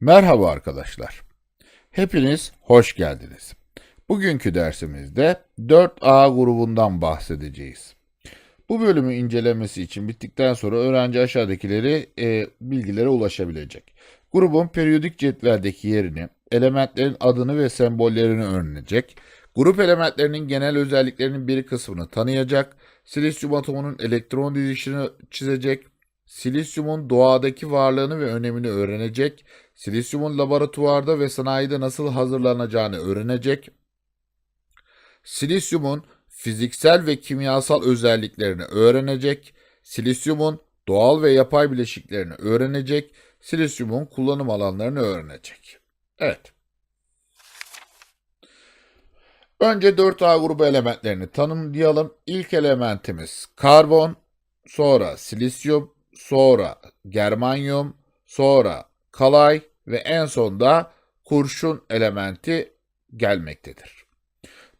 Merhaba arkadaşlar. Hepiniz hoş geldiniz. Bugünkü dersimizde 4A grubundan bahsedeceğiz. Bu bölümü incelemesi için bittikten sonra öğrenci aşağıdakileri e, bilgilere ulaşabilecek. Grubun periyodik cetveldeki yerini, elementlerin adını ve sembollerini öğrenecek. Grup elementlerinin genel özelliklerinin bir kısmını tanıyacak. Silisyum atomunun elektron dizilişini çizecek. Silisyumun doğadaki varlığını ve önemini öğrenecek. Silisyumun laboratuvarda ve sanayide nasıl hazırlanacağını öğrenecek. Silisyumun fiziksel ve kimyasal özelliklerini öğrenecek. Silisyumun doğal ve yapay bileşiklerini öğrenecek. Silisyumun kullanım alanlarını öğrenecek. Evet. Önce 4A grubu elementlerini tanımlayalım. İlk elementimiz karbon, sonra silisyum, sonra germanyum, sonra kalay ve en sonda kurşun elementi gelmektedir.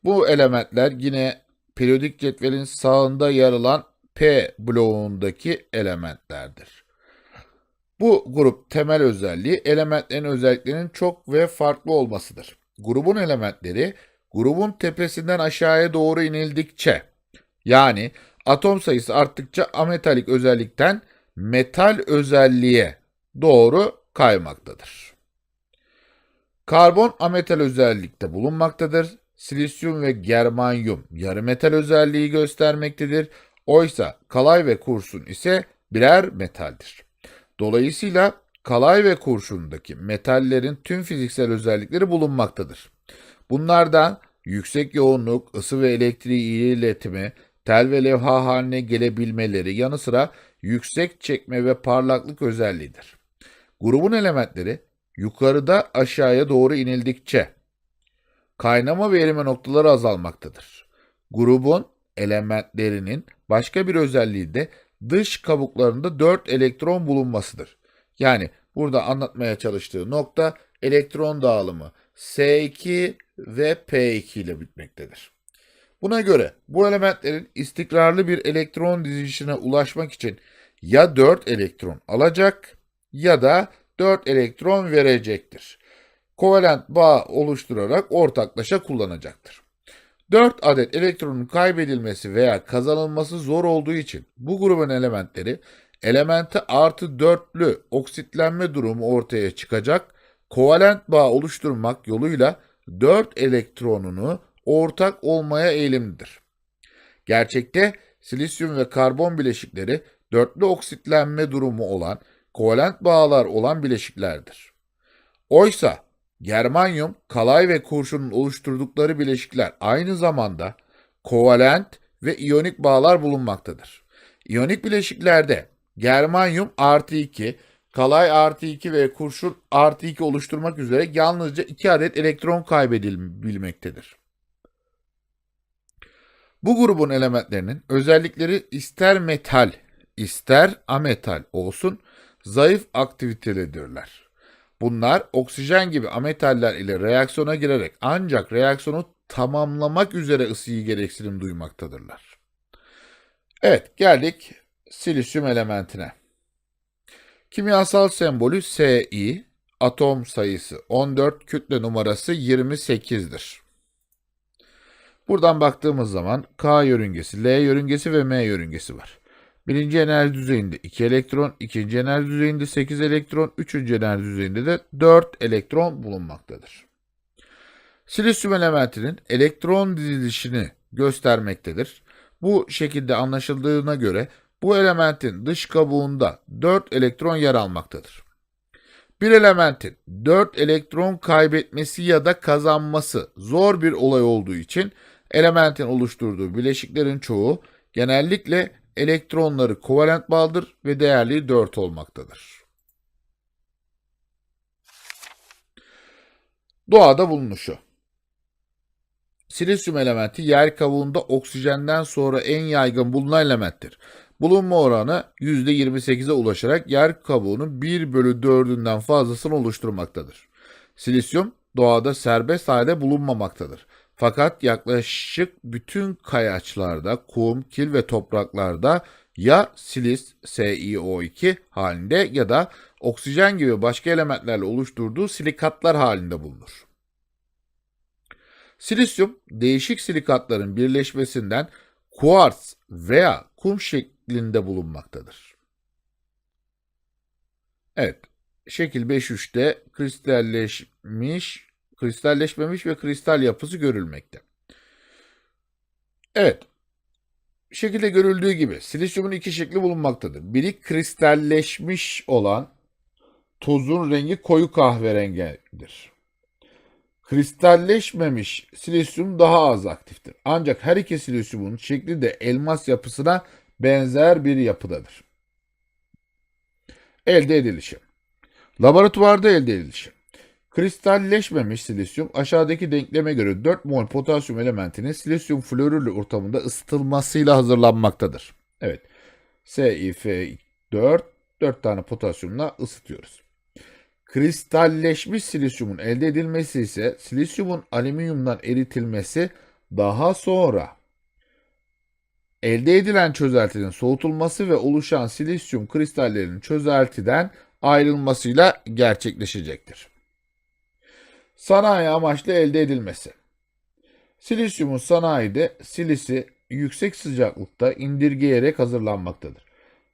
Bu elementler yine periyodik cetvelin sağında yer alan P bloğundaki elementlerdir. Bu grup temel özelliği elementlerin özelliklerinin çok ve farklı olmasıdır. Grubun elementleri grubun tepesinden aşağıya doğru inildikçe yani atom sayısı arttıkça ametalik özellikten metal özelliğe doğru kaymaktadır. Karbon ametal özellikte bulunmaktadır. Silisyum ve germanyum yarı metal özelliği göstermektedir. Oysa kalay ve kurşun ise birer metaldir. Dolayısıyla kalay ve kurşundaki metallerin tüm fiziksel özellikleri bulunmaktadır. Bunlardan yüksek yoğunluk, ısı ve elektriği iletimi, tel ve levha haline gelebilmeleri yanı sıra yüksek çekme ve parlaklık özelliğidir. Grubun elementleri yukarıda aşağıya doğru inildikçe kaynama ve erime noktaları azalmaktadır. Grubun elementlerinin başka bir özelliği de dış kabuklarında 4 elektron bulunmasıdır. Yani burada anlatmaya çalıştığı nokta elektron dağılımı S2 ve P2 ile bitmektedir. Buna göre bu elementlerin istikrarlı bir elektron dizilişine ulaşmak için ya 4 elektron alacak ya da 4 elektron verecektir. Kovalent bağ oluşturarak ortaklaşa kullanacaktır. 4 adet elektronun kaybedilmesi veya kazanılması zor olduğu için bu grubun elementleri elementi artı dörtlü oksitlenme durumu ortaya çıkacak kovalent bağ oluşturmak yoluyla 4 elektronunu ortak olmaya eğilimlidir. Gerçekte silisyum ve karbon bileşikleri dörtlü oksitlenme durumu olan kovalent bağlar olan bileşiklerdir. Oysa germanyum, kalay ve kurşunun oluşturdukları bileşikler aynı zamanda kovalent ve iyonik bağlar bulunmaktadır. İyonik bileşiklerde germanyum artı 2, kalay artı 2 ve kurşun artı 2 oluşturmak üzere yalnızca 2 adet elektron kaybedilmektedir. Bu grubun elementlerinin özellikleri ister metal, ister ametal olsun zayıf aktivitelidirler. Bunlar oksijen gibi ametaller ile reaksiyona girerek ancak reaksiyonu tamamlamak üzere ısıyı gereksinim duymaktadırlar. Evet geldik silisyum elementine. Kimyasal sembolü Si, atom sayısı 14, kütle numarası 28'dir. Buradan baktığımız zaman K yörüngesi, L yörüngesi ve M yörüngesi var. Birinci enerji düzeyinde 2 elektron, ikinci enerji düzeyinde 8 elektron, üçüncü enerji düzeyinde de 4 elektron bulunmaktadır. Silisyum elementinin elektron dizilişini göstermektedir. Bu şekilde anlaşıldığına göre bu elementin dış kabuğunda 4 elektron yer almaktadır. Bir elementin 4 elektron kaybetmesi ya da kazanması zor bir olay olduğu için elementin oluşturduğu bileşiklerin çoğu genellikle elektronları kovalent bağlıdır ve değerliği 4 olmaktadır. Doğada bulunuşu Silisyum elementi yer kabuğunda oksijenden sonra en yaygın bulunan elementtir. Bulunma oranı %28'e ulaşarak yer kabuğunun 1 bölü 4'ünden fazlasını oluşturmaktadır. Silisyum doğada serbest halde bulunmamaktadır. Fakat yaklaşık bütün kayaçlarda, kum, kil ve topraklarda ya silis SiO2 halinde ya da oksijen gibi başka elementlerle oluşturduğu silikatlar halinde bulunur. Silisyum değişik silikatların birleşmesinden kuarts veya kum şeklinde bulunmaktadır. Evet, şekil 5.3'te kristalleşmiş, kristalleşmemiş ve kristal yapısı görülmekte. Evet, şekilde görüldüğü gibi silisyumun iki şekli bulunmaktadır. Biri kristalleşmiş olan tozun rengi koyu kahverengidir. Kristalleşmemiş silisyum daha az aktiftir. Ancak her iki silisyumun şekli de elmas yapısına benzer bir yapıdadır. Elde edilişi. Laboratuvarda elde edilişi. Kristalleşmemiş silisyum aşağıdaki denkleme göre 4 mol potasyum elementinin silisyum florürlü ortamında ısıtılmasıyla hazırlanmaktadır. Evet. SiF4 4 tane potasyumla ısıtıyoruz. Kristalleşmiş silisyumun elde edilmesi ise silisyumun alüminyumdan eritilmesi daha sonra elde edilen çözeltinin soğutulması ve oluşan silisyum kristallerinin çözeltiden ayrılmasıyla gerçekleşecektir. Sanayi amaçlı elde edilmesi. Silisyumun sanayide silisi yüksek sıcaklıkta indirgeyerek hazırlanmaktadır.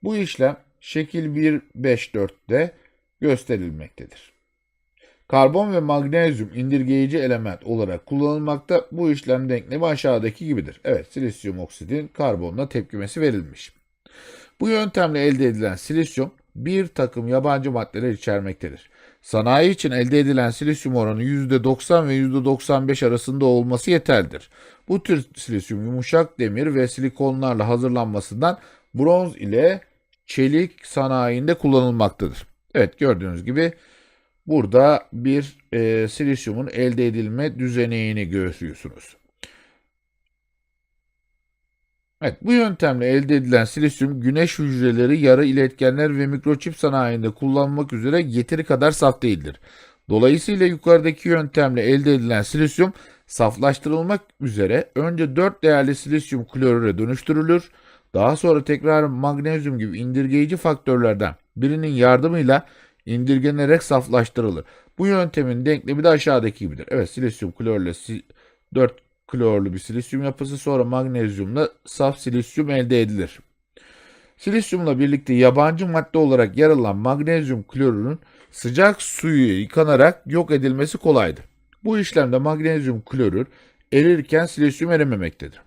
Bu işlem şekil 1.5.4'te gösterilmektedir. Karbon ve magnezyum indirgeyici element olarak kullanılmakta. Bu işlem denklemi aşağıdaki gibidir. Evet, silisyum oksidin karbonla tepkimesi verilmiş. Bu yöntemle elde edilen silisyum bir takım yabancı maddeler içermektedir. Sanayi için elde edilen silisyum oranı %90 ve %95 arasında olması yeterlidir. Bu tür silisyum yumuşak demir ve silikonlarla hazırlanmasından bronz ile çelik sanayinde kullanılmaktadır. Evet gördüğünüz gibi burada bir e, silisyumun elde edilme düzeneğini görüyorsunuz. Evet, bu yöntemle elde edilen silisyum güneş hücreleri, yarı iletkenler ve mikroçip sanayinde kullanılmak üzere yeteri kadar saf değildir. Dolayısıyla yukarıdaki yöntemle elde edilen silisyum saflaştırılmak üzere önce 4 değerli silisyum klorüre dönüştürülür. Daha sonra tekrar magnezyum gibi indirgeyici faktörlerden birinin yardımıyla indirgenerek saflaştırılır. Bu yöntemin denklemi de aşağıdaki gibidir. Evet silisyum klorle 4 klorlu bir silisyum yapısı sonra magnezyumla saf silisyum elde edilir. Silisyumla birlikte yabancı madde olarak yer alan magnezyum klorürün sıcak suyu yıkanarak yok edilmesi kolaydır. Bu işlemde magnezyum klorür erirken silisyum erimemektedir.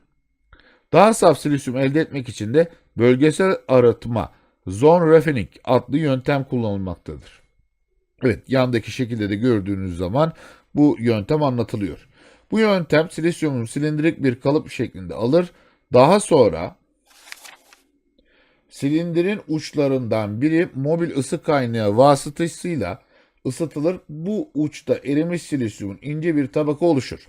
Daha saf silisyum elde etmek için de bölgesel arıtma, zone raffining adlı yöntem kullanılmaktadır. Evet, yandaki şekilde de gördüğünüz zaman bu yöntem anlatılıyor. Bu yöntem silisyumun silindirik bir kalıp şeklinde alır. Daha sonra silindirin uçlarından biri mobil ısı kaynağı vasıtasıyla ısıtılır. Bu uçta erimiş silisyumun ince bir tabaka oluşur.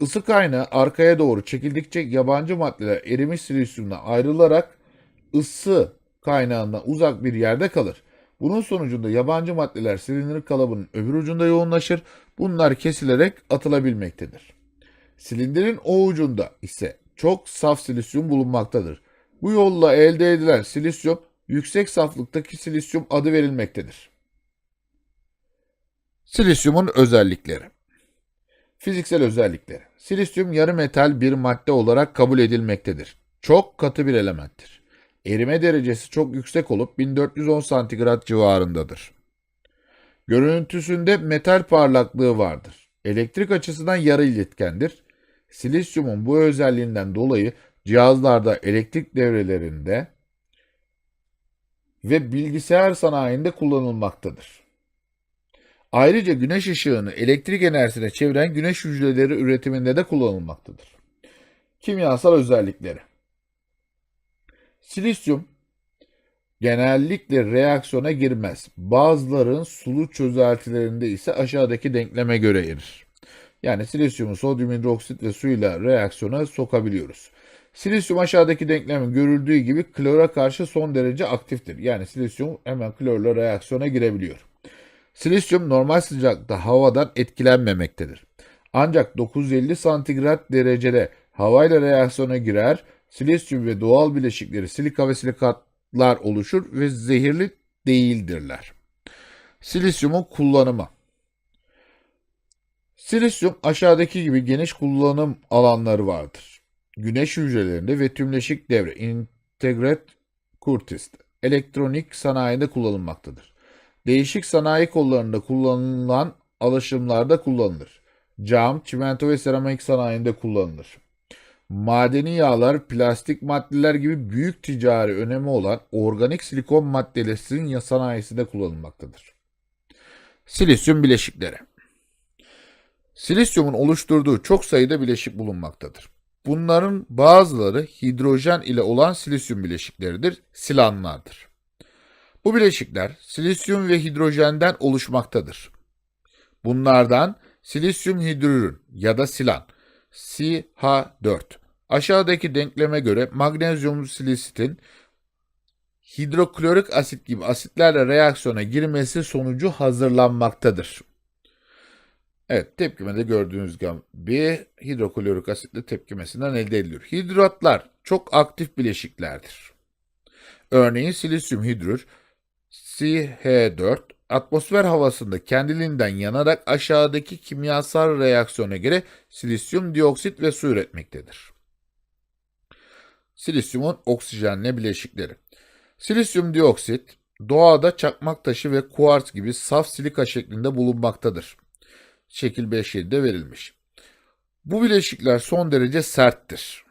Isı kaynağı arkaya doğru çekildikçe yabancı maddeler erimiş silisyumla ayrılarak ısı kaynağından uzak bir yerde kalır. Bunun sonucunda yabancı maddeler silindir kalıbının öbür ucunda yoğunlaşır. Bunlar kesilerek atılabilmektedir. Silindirin o ucunda ise çok saf silisyum bulunmaktadır. Bu yolla elde edilen silisyum yüksek saflıktaki silisyum adı verilmektedir. Silisyumun özellikleri Fiziksel özellikleri Silisyum yarı metal bir madde olarak kabul edilmektedir. Çok katı bir elementtir. Erime derecesi çok yüksek olup 1410 santigrat civarındadır. Görüntüsünde metal parlaklığı vardır. Elektrik açısından yarı iletkendir. Silisyumun bu özelliğinden dolayı cihazlarda elektrik devrelerinde ve bilgisayar sanayinde kullanılmaktadır. Ayrıca güneş ışığını elektrik enerjisine çeviren güneş hücreleri üretiminde de kullanılmaktadır. Kimyasal özellikleri Silisyum genellikle reaksiyona girmez. Bazıların sulu çözeltilerinde ise aşağıdaki denkleme göre erir. Yani silisyumu sodyum hidroksit ve suyla reaksiyona sokabiliyoruz. Silisyum aşağıdaki denklemin görüldüğü gibi klora karşı son derece aktiftir. Yani silisyum hemen klorla reaksiyona girebiliyor. Silisyum normal sıcaklıkta havadan etkilenmemektedir. Ancak 950 santigrat derecede havayla reaksiyona girer Silisyum ve doğal bileşikleri silika ve silikatlar oluşur ve zehirli değildirler. Silisyumun kullanımı Silisyum aşağıdaki gibi geniş kullanım alanları vardır. Güneş hücrelerinde ve tümleşik devre Integrat Curtis elektronik sanayide kullanılmaktadır. Değişik sanayi kollarında kullanılan alışımlarda kullanılır. Cam, çimento ve seramik sanayinde kullanılır. Madeni yağlar, plastik maddeler gibi büyük ticari önemi olan organik silikon maddelerinin sanayisinde kullanılmaktadır. Silisyum bileşikleri Silisyumun oluşturduğu çok sayıda bileşik bulunmaktadır. Bunların bazıları hidrojen ile olan silisyum bileşikleridir, silanlardır. Bu bileşikler silisyum ve hidrojenden oluşmaktadır. Bunlardan silisyum hidrürün ya da silan CH4 aşağıdaki denkleme göre magnezyum silisitin hidroklorik asit gibi asitlerle reaksiyona girmesi sonucu hazırlanmaktadır. Evet tepkimede gördüğünüz gibi hidroklorik asitle tepkimesinden elde ediliyor. Hidratlar çok aktif bileşiklerdir. Örneğin silisyum hidrür CH4 atmosfer havasında kendiliğinden yanarak aşağıdaki kimyasal reaksiyona göre silisyum dioksit ve su üretmektedir. Silisyumun oksijenle bileşikleri. Silisyum dioksit doğada çakmak taşı ve kuarts gibi saf silika şeklinde bulunmaktadır. Şekil 5.7'de verilmiş. Bu bileşikler son derece serttir.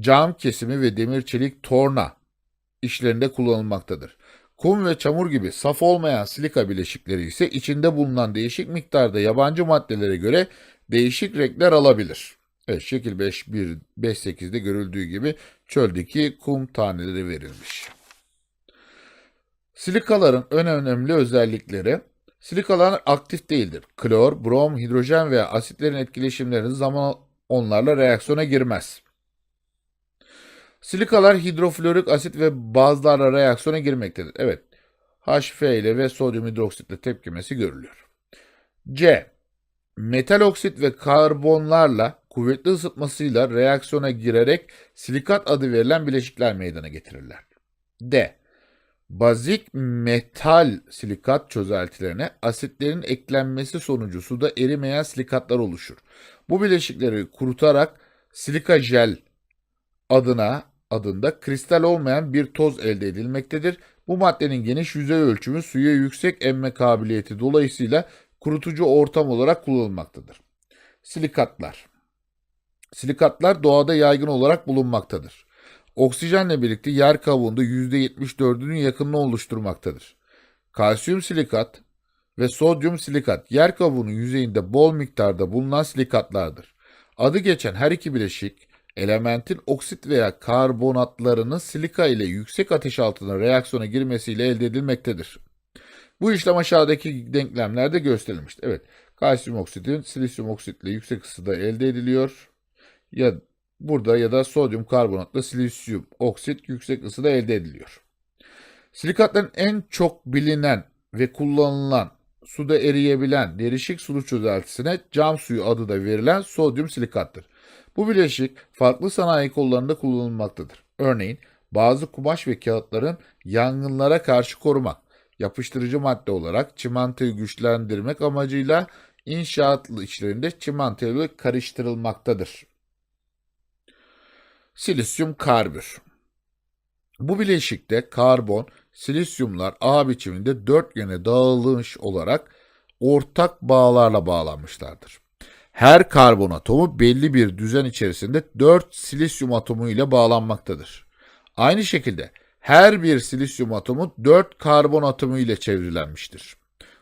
Cam kesimi ve demir çelik torna işlerinde kullanılmaktadır. Kum ve çamur gibi saf olmayan silika bileşikleri ise içinde bulunan değişik miktarda yabancı maddelere göre değişik renkler alabilir. Evet, şekil 5.1, 5.8'de görüldüğü gibi çöldeki kum taneleri verilmiş. Silikaların en önemli özellikleri Silikalar aktif değildir. Klor, brom, hidrojen veya asitlerin etkileşimlerinin zaman onlarla reaksiyona girmez. Silikalar hidroflorik asit ve bazlarla reaksiyona girmektedir. Evet, HF ile ve sodyum hidroksitle tepkimesi görülüyor. C. Metal oksit ve karbonlarla kuvvetli ısıtmasıyla reaksiyona girerek silikat adı verilen bileşikler meydana getirirler. D. Bazik metal silikat çözeltilerine asitlerin eklenmesi sonucu suda erimeyen silikatlar oluşur. Bu bileşikleri kurutarak silika jel adına adında kristal olmayan bir toz elde edilmektedir. Bu maddenin geniş yüzey ölçümü suya yüksek emme kabiliyeti dolayısıyla kurutucu ortam olarak kullanılmaktadır. Silikatlar Silikatlar doğada yaygın olarak bulunmaktadır. Oksijenle birlikte yer kabuğunda %74'ünün yakınını oluşturmaktadır. Kalsiyum silikat ve sodyum silikat yer kabuğunun yüzeyinde bol miktarda bulunan silikatlardır. Adı geçen her iki bileşik elementin oksit veya karbonatlarının silika ile yüksek ateş altında reaksiyona girmesiyle elde edilmektedir. Bu işlem aşağıdaki denklemlerde gösterilmiştir. Evet, kalsiyum oksitin silisyum oksitle yüksek ısıda elde ediliyor. Ya burada ya da sodyum karbonatla silisyum oksit yüksek ısıda elde ediliyor. Silikatların en çok bilinen ve kullanılan suda eriyebilen derişik sulu çözeltisine cam suyu adı da verilen sodyum silikattır. Bu bileşik farklı sanayi kollarında kullanılmaktadır. Örneğin bazı kumaş ve kağıtların yangınlara karşı korumak, yapıştırıcı madde olarak çimentoyu güçlendirmek amacıyla inşaat işlerinde çimentoyla karıştırılmaktadır. Silisyum karbür. Bu bileşikte karbon, silisyumlar A biçiminde dörtgene dağılmış olarak ortak bağlarla bağlanmışlardır. Her karbon atomu belli bir düzen içerisinde 4 silisyum atomu ile bağlanmaktadır. Aynı şekilde her bir silisyum atomu 4 karbon atomu ile çevrilenmiştir.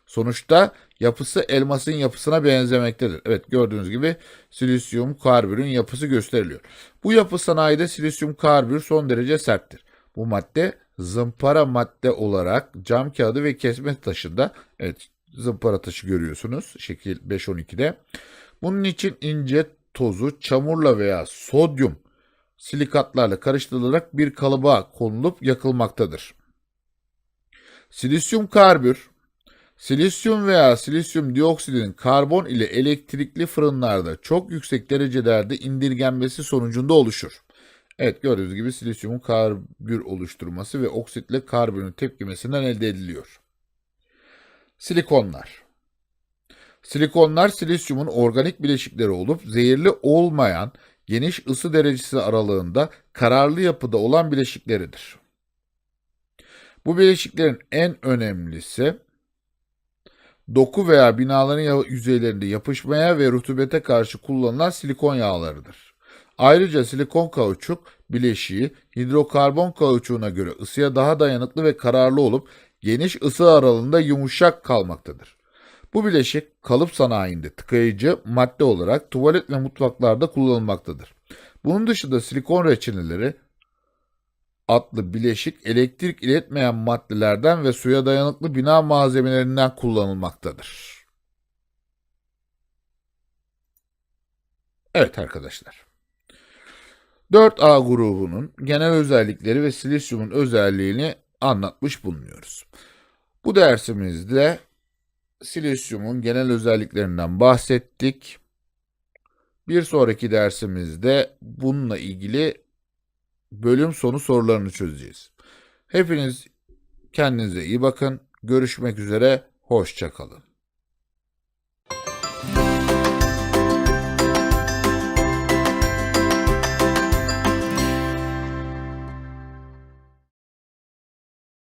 Sonuçta yapısı elmasın yapısına benzemektedir. Evet gördüğünüz gibi silisyum karbürün yapısı gösteriliyor. Bu yapı sanayide silisyum karbür son derece serttir. Bu madde zımpara madde olarak cam kağıdı ve kesme taşında evet zımpara taşı görüyorsunuz şekil 5-12'de. Bunun için ince tozu çamurla veya sodyum silikatlarla karıştırılarak bir kalıba konulup yakılmaktadır. Silisyum karbür Silisyum veya silisyum dioksidinin karbon ile elektrikli fırınlarda çok yüksek derecelerde indirgenmesi sonucunda oluşur. Evet gördüğünüz gibi silisyumun karbür oluşturması ve oksitle karbürün tepkimesinden elde ediliyor. Silikonlar. Silikonlar silisyumun organik bileşikleri olup zehirli olmayan geniş ısı derecesi aralığında kararlı yapıda olan bileşikleridir. Bu bileşiklerin en önemlisi doku veya binaların yüzeylerinde yapışmaya ve rutubete karşı kullanılan silikon yağlarıdır. Ayrıca silikon kauçuk bileşiği hidrokarbon kauçuğuna göre ısıya daha dayanıklı ve kararlı olup geniş ısı aralığında yumuşak kalmaktadır. Bu bileşik kalıp sanayinde tıkayıcı madde olarak tuvalet ve mutfaklarda kullanılmaktadır. Bunun dışında silikon reçineleri adlı bileşik elektrik iletmeyen maddelerden ve suya dayanıklı bina malzemelerinden kullanılmaktadır. Evet arkadaşlar. 4A grubunun genel özellikleri ve silisyumun özelliğini anlatmış bulunuyoruz. Bu dersimizde silisyumun genel özelliklerinden bahsettik. Bir sonraki dersimizde bununla ilgili bölüm sonu sorularını çözeceğiz. Hepiniz kendinize iyi bakın. Görüşmek üzere. Hoşçakalın.